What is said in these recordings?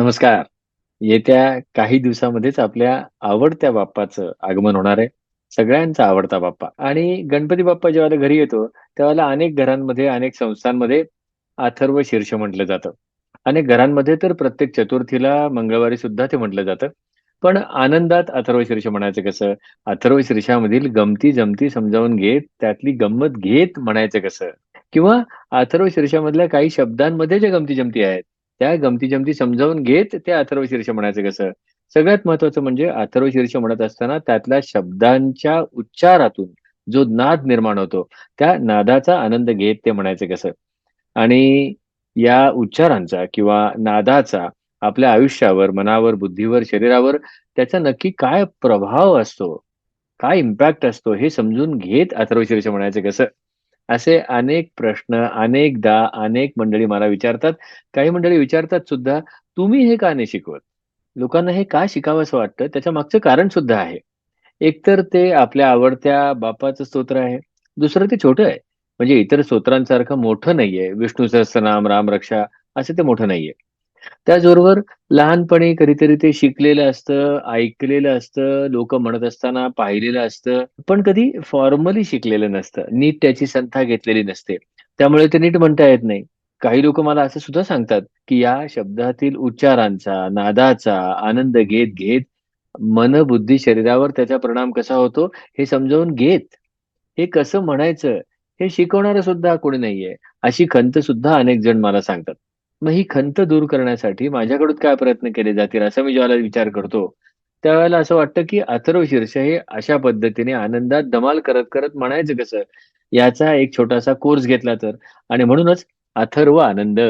नमस्कार. येत्या काही दिवसामध्येच आपल्या आवडत्या बाप्पाचं आगमन होणार आहे. सगळ्यांचा आवडता बाप्पा आणि गणपती बाप्पा जेव्हा घरी येतो, तेव्हा अनेक घरांमध्ये, अनेक संस्थांमध्ये अथर्व शीर्ष म्हटलं जातं. अनेक घरांमध्ये तर प्रत्येक चतुर्थीला, मंगळवारी सुद्धा ते म्हटलं जातं. पण आनंदात अथर्व शीर्ष म्हणायचं कसं? अथर्व शीर्षामधील गमती-जमती समजावून घेत, त्यातली गंमत घेत म्हणायचं कसं? किंवा अथर्व शीर्षामधल्या काही शब्दांमध्ये ज्या गमती-जमती आहेत, त्या गमती-जमती समजावून घेत ते अथर्व शीर्ष म्हणायचं कसं? सगळ्यात महत्वाचं म्हणजे अथर्व शीर्ष म्हणत असताना त्यातल्या शब्दांच्या उच्चारातून जो नाद निर्माण होतो, त्या नादाचा आनंद घेत ते म्हणायचं कसं? आणि या उच्चारांचा किंवा नादाचा आपल्या आयुष्यावर, मनावर, बुद्धीवर, शरीरावर त्याचा नक्की काय प्रभाव असतो? काय इम्पॅक्ट असतो? हे समजून घेत अथर्व शीर्ष म्हणायचं कसं? असे अनेक प्रश्न अनेकदा अनेक मंडळी मला विचारतात. काही मंडळी विचारतात सुद्धा, "तुम्ही हे का नाही शिकवत?" लोकांना हे का शिकावंसं वाटतं त्याच्या मागचं कारण सुद्धा आहे. एकतर ते आपल्या आवडत्या बापाचं स्तोत्र आहे. दुसरं ते छोटं आहे. म्हणजे इतर स्तोत्रांसारखं मोठं नाहीये. विष्णू सहस्त्रनाम, रामरक्षा असं ते मोठं नाहीये. त्याचबरोबर लहानपणी कधीतरी ते शिकलेलं असतं, ऐकलेलं असतं, लोक म्हणत असताना पाहिलेलं असतं, पण कधी फॉर्मली शिकलेलं नसतं. नीट त्याची संथा घेतलेली नसते. त्यामुळे ते नीट म्हणता येत नाही. काही लोक मला असं सुद्धा सांगतात, की या शब्दातील उच्चारांचा, नादाचा आनंद घेत-घेत मन, बुद्धी, शरीरावर त्याचा परिणाम कसा होतो हे समजावून घेत, हे कसं म्हणायचं हे शिकवणारं सुद्धा कोणी नाहीये. अशी खंत सुद्धा अनेक जण मला सांगतात. मग ही खंत दूर करण्यासाठी माझ्याकडून काय प्रयत्न केले जातील असा मी ज्यावेळेला विचार करतो, त्यावेळेला असं वाटतं, की अथर्व शीर्ष हे अशा पद्धतीने आनंदात धमाल करत-करत म्हणायचं कसं? याचा एक छोटासा कोर्स घेतला तर आणि म्हणूनच अथर्व आनंद.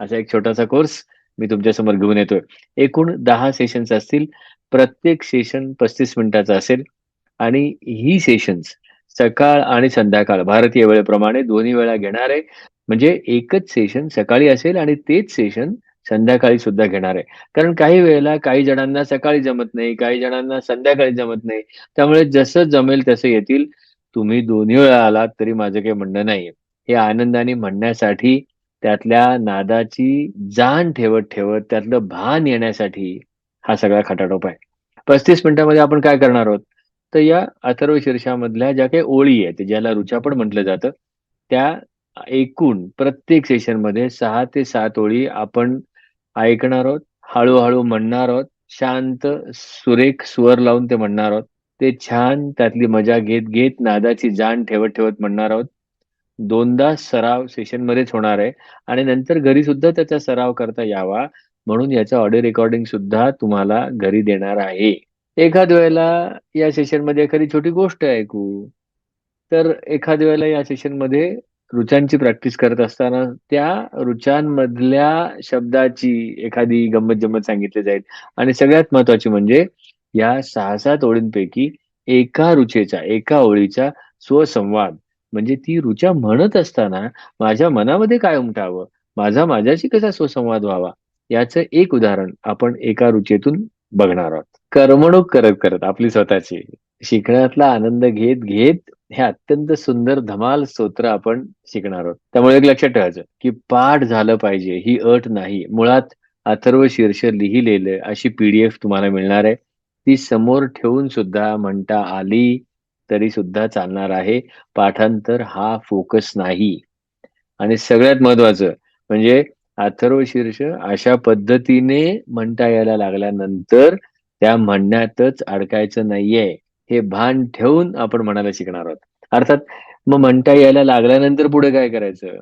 असा एक छोटासा कोर्स मी तुमच्यासमोर घेऊन येतोय. एकूण दहा सेशन्स असतील. प्रत्येक सेशन पस्तीस मिनिटाचा असेल आणि ही सेशन्स सकाळ आणि संध्याकाळ भारतीय वेळेप्रमाणे दोन्ही वेळा घेणार आहे. म्हणजे एकच सेशन सकाळी असेल आणि तेच सेशन संध्याकाळी सुद्धा घेणार आहे. कारण काही वेळेला काही जणांना सकाळी जमत नाही, काही जणांना संध्याकाळी जमत नाही. त्यामुळे जसं जमेल तसं येतील. तुम्ही दोन्ही वेळा आलात तरी माझं काही म्हणणं नाहीये. हे आनंदाने म्हणण्यासाठी, त्यातल्या नादाची जाण ठेवत-ठेवत त्यातलं भान येण्यासाठी हा सगळा खटाटोप आहे. 35 मिनिटामध्ये आपण काय करणार आहोत? तर या अथर्व शीर्षामधल्या ज्या काही ओळी आहेत, ज्याला रुचापण म्हटलं जातं, त्या एकूण प्रत्येक सेशनमध्ये सहा ते सात ओळी आपण ऐकणार आहोत, हळूहळू म्हणणार आहोत, शांत सुरेख स्वर लावून ते म्हणणार आहोत. ते छान त्यातली मजा घेत-घेत नादाची जाण ठेवत-ठेवत म्हणणार आहोत. दोनदा सराव सेशनमध्येच होणार आहे आणि नंतर घरी सुद्धा त्याचा सराव करता यावा म्हणून याचा ऑडिओ रेकॉर्डिंग सुद्धा तुम्हाला घरी देणार आहे. एखाद्या वेळेला या सेशनमध्ये एखादी छोटी गोष्ट ऐकू, तर एखाद्या वेळेला या सेशनमध्ये ऋचांची प्रॅक्टिस करत असताना त्या ऋचांमधल्या शब्दाची एखादी गंमत-जंमत सांगितली जाईल आणि सगळ्यात महत्वाची म्हणजे या 6-7 ओळींपैकी एका रुचेचा एका ओळीचा स्वसंवाद म्हणजे ती रुचा म्हणत असताना माझ्या मनामध्ये काय उमटावं? माझा माझ्याशी कसा स्वसंवाद व्हावा? याचं एक उदाहरण आपण एका रुचेतून बघणार आहोत. करमणूक करत-करत आपली स्वतःची, शिकण्यातला आनंद घेत-घेत हे अत्यंत सुंदर धमाल स्तोत्र आपण शिकणार आहोत. त्यामुळे एक लक्षात ठेवायचं, की पाठ झालं पाहिजे ही अट नाही. मुळात अथर्व शीर्ष लिहिलेलं अशी पीडीएफ तुम्हाला मिळणार आहे. ती समोर ठेवून सुद्धा म्हणता आली तरी सुद्धा चालणार आहे. पाठांतर हा फोकस नाही. आणि सगळ्यात महत्वाचं म्हणजे अथर्व शीर्ष अशा पद्धतीने म्हणता यायला लागल्यानंतर त्या म्हणण्यातच अडकायचं नाहीये. हे भान ठेवून आपण म्हणायला शिकणार आहोत. अर्थात मग म्हणता यायला लागल्यानंतर पुढे काय करायचं?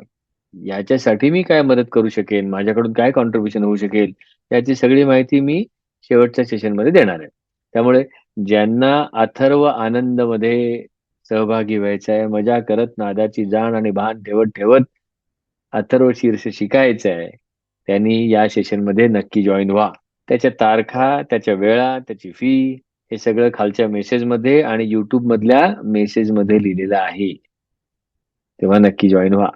याच्यासाठी मी काय मदत करू शकेन? माझ्याकडून काय कॉन्ट्रिब्युशन होऊ शकेल? याची सगळी माहिती मी शेवटच्या सेशनमध्ये देणार आहे. त्यामुळे ज्यांना अथर्व आनंदमध्ये सहभागी व्हायचं आहे, मजा करत नादाची जाण आणि भान ठेवत-ठेवत अथर्व शीर्ष शिकायचं आहे, त्यांनी या सेशनमध्ये नक्की जॉईन व्हा. त्याच्या तारखा, त्याच्या वेळा, त्याची फी हे सगळं खालच्या मेसेजमध्ये आणि युट्यूब मधल्या मेसेजमध्ये लिहिलेलं आहे. तेव्हा नक्की जॉईन व्हा.